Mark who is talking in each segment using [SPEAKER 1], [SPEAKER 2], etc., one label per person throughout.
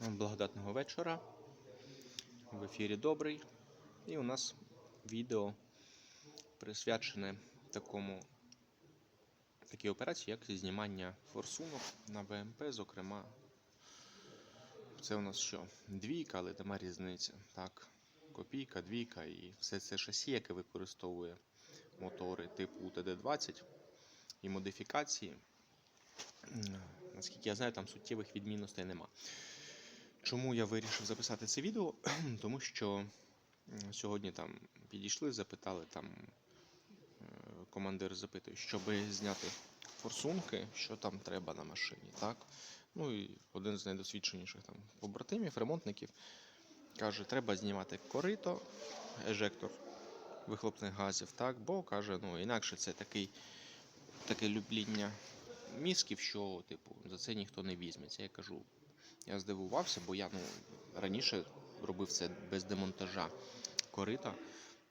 [SPEAKER 1] Благодатного вечора. В ефірі добрий. І у нас відео присвячене такому такій операції, як знімання форсунок на БМП, зокрема. Це у нас що? Двійка, але нема різниці. Так, копійка, двійка і все це шасі, яке використовує мотори типу ТД-20 і модифікації. Наскільки я знаю, там суттєвих відмінностей нема. Чому я вирішив записати це відео? Тому що сьогодні там підійшли, запитали там е, командир запитує, щоб зняти форсунки, що там треба на машині. Так? Ну і один з найдосвідченіших там побратимів, ремонтників, каже, треба знімати корито, ежектор вихлопних газів, так? бо каже, ну інакше це такий, таке любління мізків, що типу, за це ніхто не візьметься. Я кажу, я здивувався, бо я ну, раніше робив це без демонтажа корита.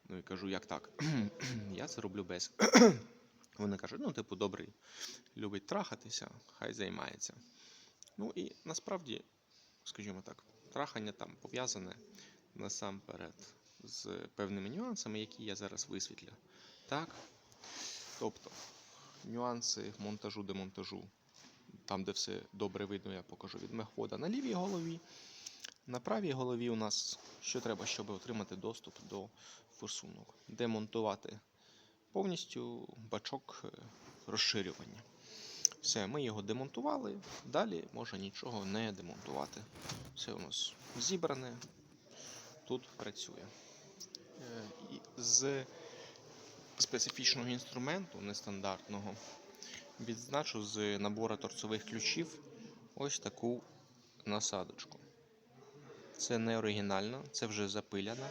[SPEAKER 1] Ну і кажу, як так? я це роблю без. Вони кажуть, ну, типу, добрий, любить трахатися, хай займається. Ну і насправді, скажімо так, трахання там пов'язане насамперед з певними нюансами, які я зараз висвітлю. Так? Тобто, нюанси монтажу, демонтажу там, де все добре видно, я покажу від мехвода на лівій голові. На правій голові у нас що треба, щоб отримати доступ до форсунок. Демонтувати повністю бачок е, розширювання. Все, ми його демонтували, далі можна нічого не демонтувати. Все у нас зібране, тут працює. Е, З специфічного інструменту, нестандартного, відзначу з набору торцових ключів ось таку насадочку. Це не оригінально, це вже запиляно.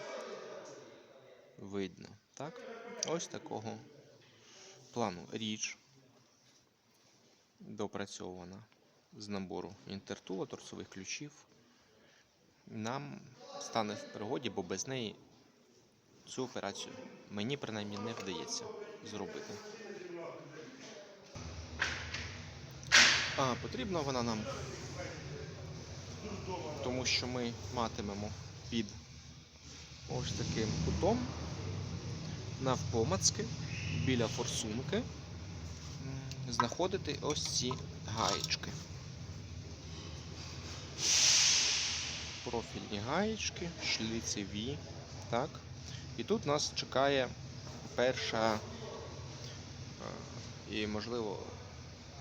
[SPEAKER 1] Видно, так? Ось такого плану річ допрацьована з набору інтертула, торцових ключів. Нам стане в пригоді, бо без неї цю операцію мені принаймні не вдається зробити. А потрібна вона нам, тому що ми матимемо під ось таким кутом навпомацки біля форсунки знаходити ось ці гаєчки. Профільні гаєчки, шліцеві. Так. І тут нас чекає перша е, і, можливо,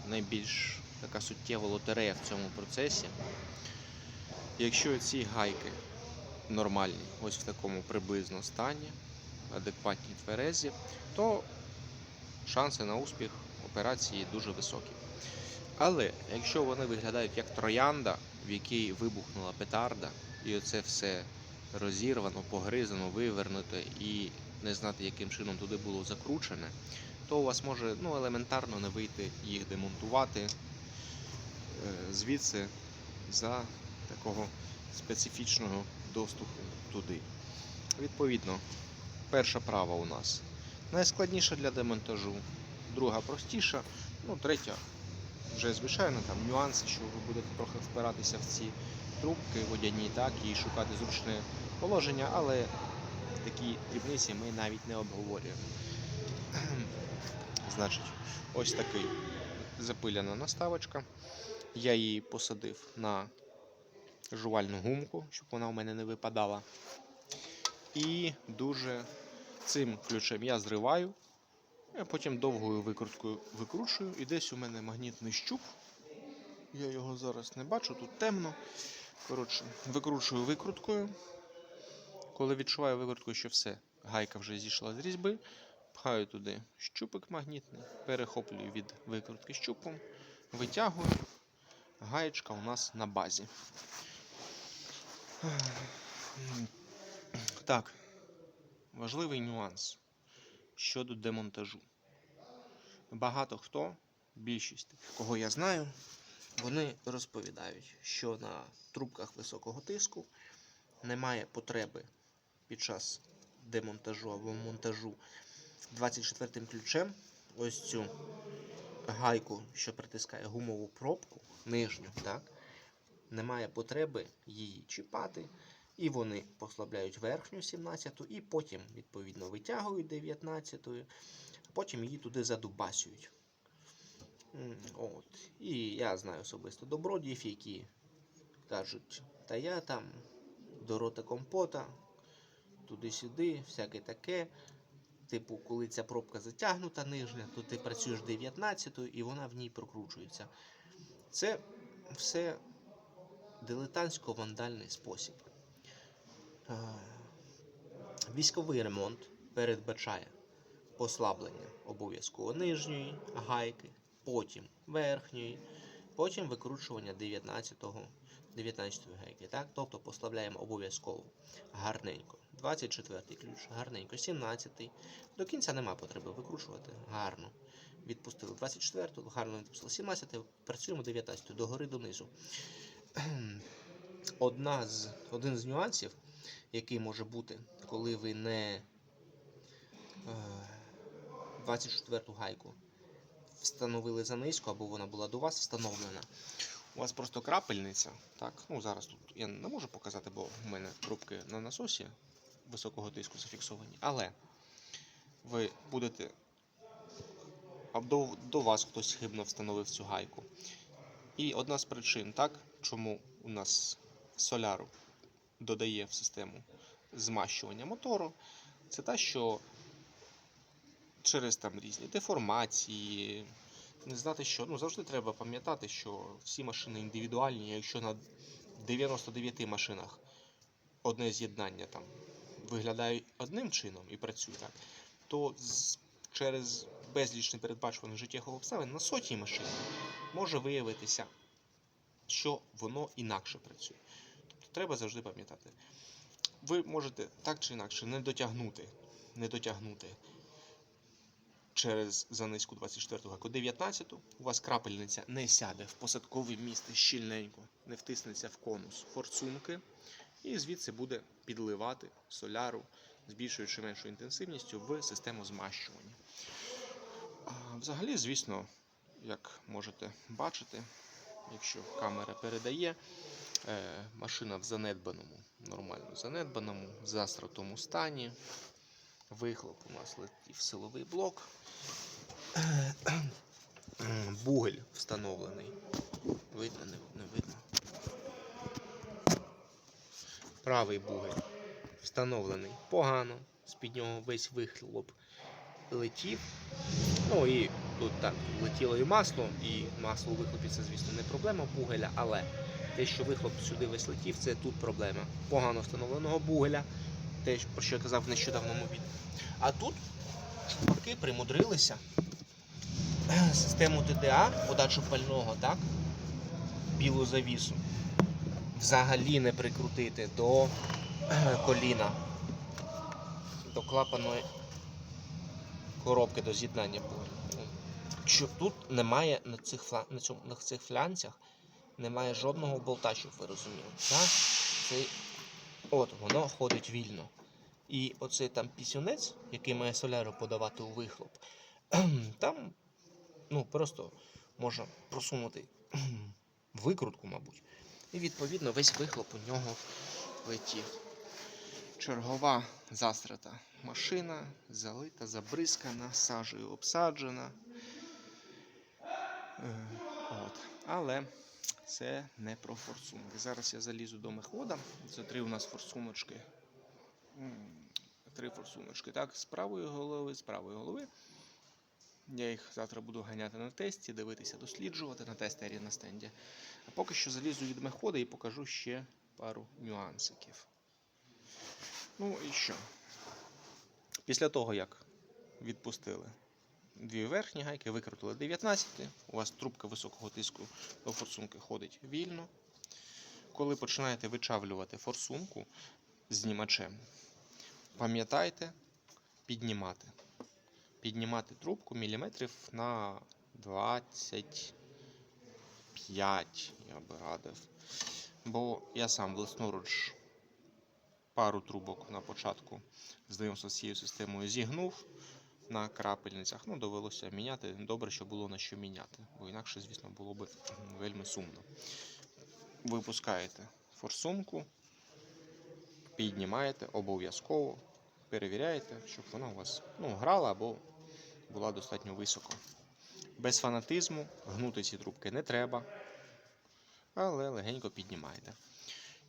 [SPEAKER 1] найбільш така суттєва лотерея в цьому процесі. Якщо ці гайки нормальні, ось в такому приблизно стані, адекватні тверезі, то шанси на успіх операції дуже високі. Але якщо вони виглядають як троянда, в якій вибухнула петарда, і оце все розірвано, погризано, вивернуто і не знати, яким чином туди було закручене, то у вас може ну, елементарно не вийти їх демонтувати звідси за такого специфічного доступу туди. Відповідно, перша права у нас найскладніша для демонтажу, друга простіша, ну третя вже звичайно там нюанси, що ви будете трохи впиратися в ці трубки водяні, так, і шукати зручне положення, але такі дрібниці ми навіть не обговорюємо. Значить, ось такий запиляна наставочка. Я її посадив на жувальну гумку, щоб вона у мене не випадала. І дуже цим ключем я зриваю, а потім довгою викруткою викручую. І десь у мене магнітний щуп. Я його зараз не бачу, тут темно. Коротше, викручую викруткою. Коли відчуваю викруткою, що все, гайка вже зійшла з різьби, пхаю туди щупик магнітний, перехоплюю від викрутки щупом, витягую. Гаєчка у нас на базі. Так, важливий нюанс щодо демонтажу. Багато хто, більшість кого я знаю, вони розповідають, що на трубках високого тиску немає потреби під час демонтажу або монтажу 24 ключем ось цю гайку, що притискає гумову пробку нижню, так,
[SPEAKER 2] немає потреби її чіпати. І вони послабляють верхню 17-ту, і потім, відповідно, витягують 19 а потім її туди задубасюють. От. І я знаю особисто добродіїв, які кажуть, та я там до рота компота, туди-сюди, всяке таке. Типу, коли ця пробка затягнута нижня, то ти працюєш 19 і вона в ній прокручується. Це все дилетантсько-вандальний спосіб. Е, Військовий ремонт передбачає послаблення обов'язково нижньої гайки, потім верхньої, потім викручування 19-го 19 гайки. Так? Тобто послабляємо обов'язково гарненько. 24 ключ, гарненько, 17 До кінця нема потреби викручувати. Гарно. Відпустили 24-ту, гарно відпустили 17 працюємо 19 догори донизу. Одна з, один з нюансів, який може бути, коли ви не е, 24-ту гайку встановили за низько, або вона була до вас встановлена.
[SPEAKER 1] У вас просто крапельниця. Так, ну зараз тут я не можу показати, бо в мене трубки на насосі високого тиску зафіксовані. Але ви будете. До, до вас хтось хибно встановив цю гайку. І одна з причин, так, чому у нас соляру додає в систему змащування мотору, це те, що через там різні деформації, не знати, що ну завжди треба пам'ятати, що всі машини індивідуальні, якщо на 99 машинах одне з'єднання там виглядає одним чином і працює так, то через безліч непередбачуваних життєвих обставин на сотій машині може виявитися, що воно інакше працює. Тобто треба завжди пам'ятати. Ви можете так чи інакше не дотягнути, не дотягнути через занизьку 24 гайку 19 у вас крапельниця не сяде в посадкове місце щільненько, не втиснеться в конус форсунки, і звідси буде підливати соляру з більшою чи меншою інтенсивністю в систему змащування. Взагалі, звісно, як можете бачити, якщо камера передає, е, машина в занедбаному, нормально занедбаному, застратому стані. Вихлоп у нас летів силовий блок. Бугель встановлений. Видно, не видно. Правий бугель встановлений погано. З-під нього весь вихлоп летів. Ну і тут так, летіло і масло, і масло у вихлопі це, звісно, не проблема бугеля, але те, що вихлоп сюди весь летів, це тут проблема. Погано встановленого бугеля, те, про що я казав в нещодавному відео. А тут чуваки примудрилися систему ТДА, подачу пального, так? Білу завісу. Взагалі не прикрутити до коліна, до клапаної коробки до з'єднання бугелю. Що тут немає на цих, на, цьому... на цих флянцях немає жодного болта, щоб ви розуміли. Так? Це... От, воно ходить вільно. І оцей там пісюнець, який має соляру подавати у вихлоп, там ну, просто можна просунути викрутку, мабуть. І відповідно весь вихлоп у нього летів. Чергова застрата машина, залита, забризкана, сажею обсаджена. Е, От. Але це не про форсунки. Зараз я залізу до мехвода. Це три у нас форсуночки. Три форсуночки. Так, з правої голови, з правої голови. Я їх завтра буду ганяти на тесті, дивитися, досліджувати на тестері на стенді. А поки що залізу від мехода і покажу ще пару нюансиків. Ну і що? Після того, як відпустили дві верхні гайки, викрутили 19, у вас трубка високого тиску до форсунки ходить вільно. Коли починаєте вичавлювати форсунку знімачем, пам'ятайте піднімати. Піднімати трубку міліметрів на 25, я би радив. Бо я сам власноруч пару трубок на початку знайомства з цією системою зігнув на крапельницях. Ну, довелося міняти. Добре, що було на що міняти, бо інакше, звісно, було б вельми сумно. випускаєте форсунку, піднімаєте обов'язково, перевіряєте, щоб вона у вас ну, грала або була достатньо високо. Без фанатизму гнути ці трубки не треба, але легенько піднімаєте.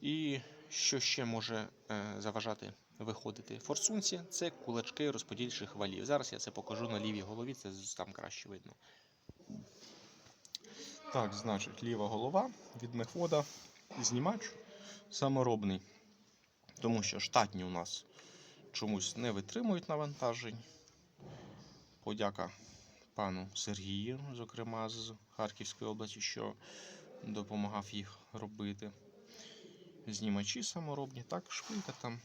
[SPEAKER 1] І що ще може е, заважати виходити форсунці, це кулачки розподільчих валів. Зараз я це покажу на лівій голові, це там краще видно. Так, значить, ліва голова від мехвода знімач саморобний, тому що штатні у нас чомусь не витримують навантажень. Подяка пану Сергію, зокрема з Харківської області, що допомагав їх робити. Знімачі саморобні, так, шпилька там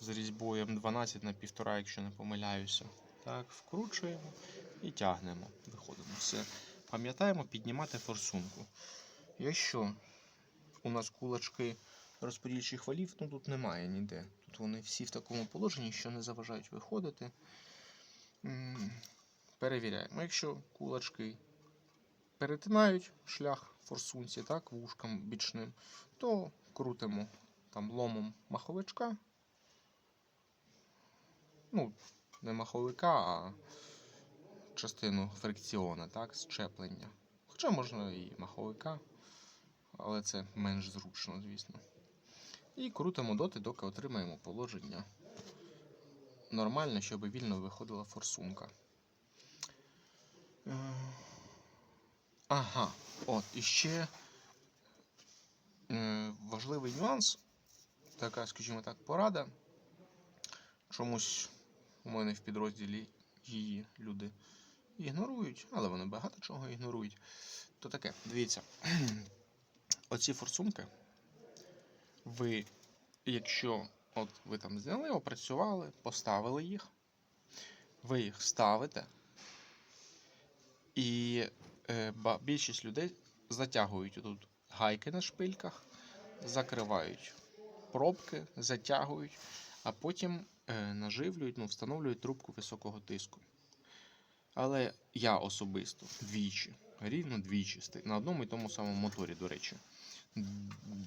[SPEAKER 1] з різьбою 12 на 1,5, якщо не помиляюся. Так, вкручуємо і тягнемо. Виходимо. Все. Пам'ятаємо піднімати форсунку. Якщо у нас кулачки розподільчих валів, ну тут немає ніде. Тут вони всі в такому положенні, що не заважають виходити. Перевіряємо. Якщо кулачки перетинають шлях форсунці, так, вушком бічним, то крутимо там ломом маховичка. Ну, не маховика, а частину фрикціона, так, щеплення. Хоча можна і маховика, але це менш зручно, звісно. І крутимо доти, доки отримаємо положення нормальне, щоб вільно виходила форсунка. Е, Ага, от, і ще е, важливий нюанс, така, скажімо так, порада. Чомусь у мене в підрозділі її люди ігнорують, але вони багато чого ігнорують. То таке, дивіться, оці форсунки, ви, якщо от ви там зняли, опрацювали, поставили їх, ви їх ставите, і е, більшість людей затягують тут гайки на шпильках, закривають пробки, затягують, а потім е, наживлюють, ну, встановлюють трубку високого тиску. Але я особисто двічі, рівно двічі, на одному і тому самому моторі, до речі.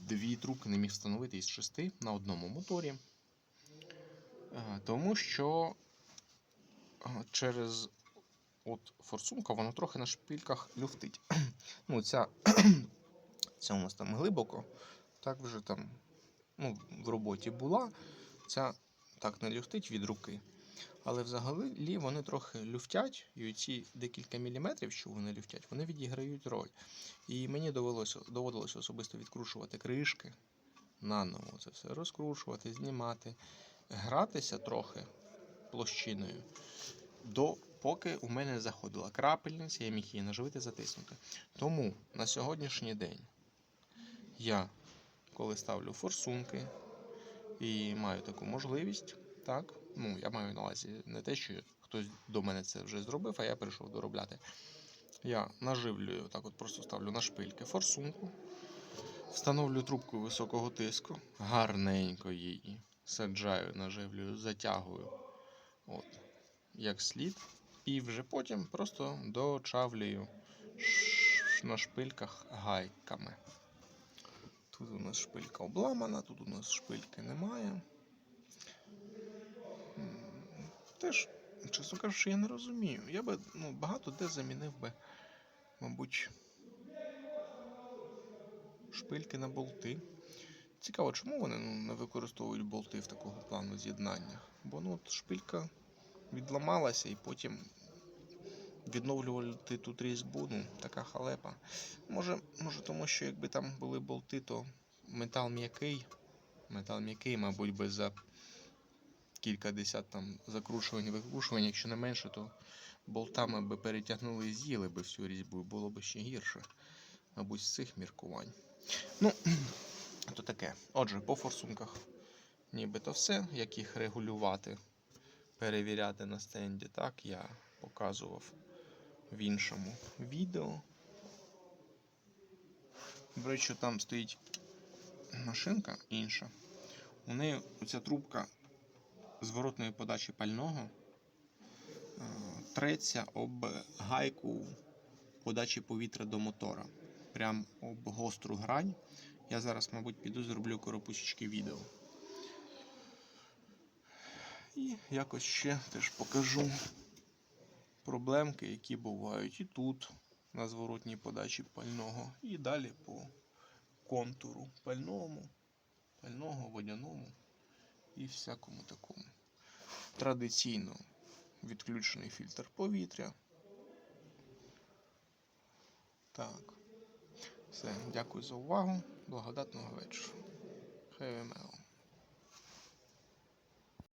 [SPEAKER 1] Дві трубки не міг встановити із шести на одному моторі. Е, Тому що е, через от форсунка вона трохи на шпильках люфтить. ну, ця, ця у нас там глибоко, так вже там ну, в роботі була. Ця так не люфтить від руки. Але взагалі вони трохи люфтять, і ці декілька міліметрів, що вони люфтять, вони відіграють роль. І мені довелося, доводилося особисто відкручувати кришки наново, це все розкручувати, знімати, гратися трохи площиною, до, поки у мене заходила крапельниця, я міг її наживити, затиснути. Тому на сьогоднішній день я, коли ставлю форсунки і маю таку можливість, так, ну я маю на увазі не те, що хтось до мене це вже зробив, а я прийшов доробляти. Я наживлюю, так от просто ставлю на шпильки форсунку, встановлю трубку високого тиску, гарненько її саджаю, наживлюю, затягую от, як слід, і вже потім просто дочавлюю на шпильках гайками. Тут у нас шпилька обламана, тут у нас шпильки немає. Теж, чесно кажучи, я не розумію. Я би ну, багато де замінив би, мабуть, шпильки на болти. Цікаво, чому вони ну, не використовують болти в такого плану з'єднання? Бо ну, от шпилька відламалася і потім відновлювати тут різьбу, ну, така халепа. Може, може, тому що якби там були болти, то метал м'який. Метал м'який, мабуть, би за кілька десят там закручувань, викручувань, якщо не менше, то болтами би перетягнули і з'їли би всю різьбу, і було б ще гірше. Мабуть, з цих міркувань. Ну, то таке. Отже, по форсунках нібито все, як їх регулювати, перевіряти на стенді, так я показував в іншому відео. До речі, там стоїть машинка інша. У неї оця трубка зворотної подачі пального е, треться об гайку подачі повітря до мотора. прям об гостру грань. Я зараз, мабуть, піду зроблю коропусічки відео. І якось ще теж покажу проблемки, які бувають і тут, на зворотній подачі пального, і далі по контуру пальному, пального, водяному і всякому такому. Традиційно відключений фільтр повітря. Так. Все, дякую за увагу. Благодатного вечора. Хай мело.